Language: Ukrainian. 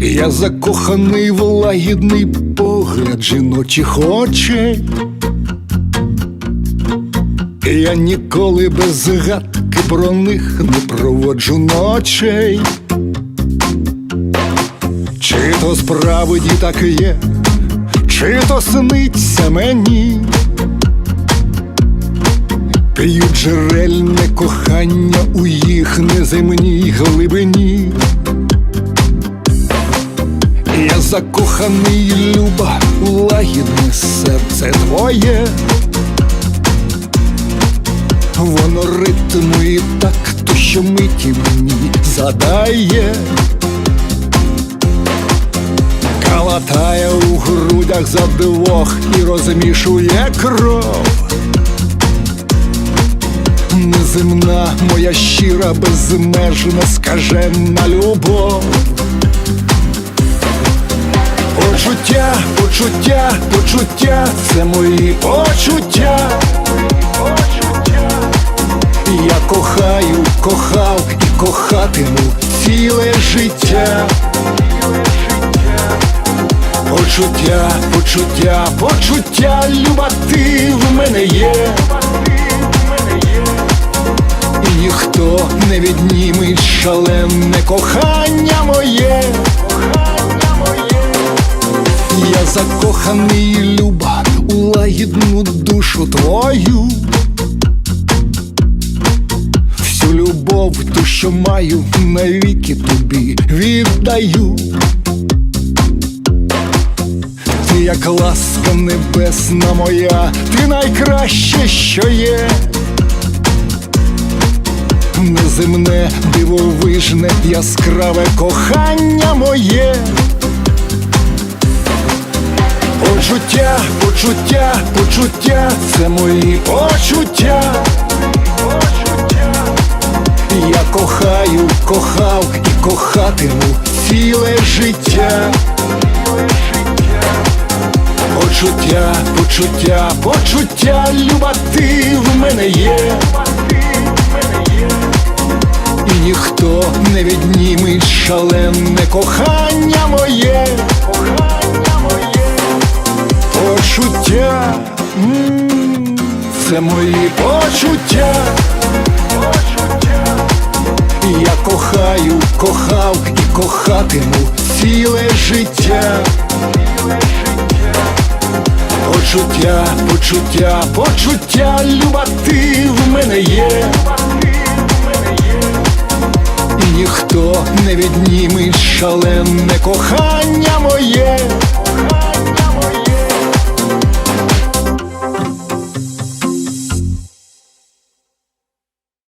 Я закоханий в лагідний погляд жіночих очей. Я ніколи без згадки про них не проводжу ночей. Чи то справді так є, чи то сниться мені. П'ють джерельне кохання у їх неземній глибині. Закоханий, люба, лагідне серце твоє. Воно ритму і такту, що миті мені задає. Калатає у грудях за двох і розмішує кров. Неземна моя щира, безмежна, скажена любов. Почуття, почуття, почуття, це мої почуття. Я кохаю, кохав і кохатиму ціле життя. Почуття, почуття, почуття, люба ти в мене є. І ніхто не відніметь шалене кохання моє. Закоханий, люба, у лагідну душу твою. Всю любов, ту, що маю, навіки тобі віддаю. Ти як ласка небесна моя, ти найкраще, що є. Неземне, дивовижне, яскраве кохання моє. Почуття, почуття, почуття, це мої почуття. Я кохаю, кохав і кохатиму ціле життя. Почуття, почуття, почуття, люба ти в мене є. І ніхто не відніметь шалене кохання моє. Це мої почуття. Я кохаю, кохав і кохатиму ціле життя. Почуття, почуття, почуття, люба ти в мене є. І ніхто не відніметь шалене кохання.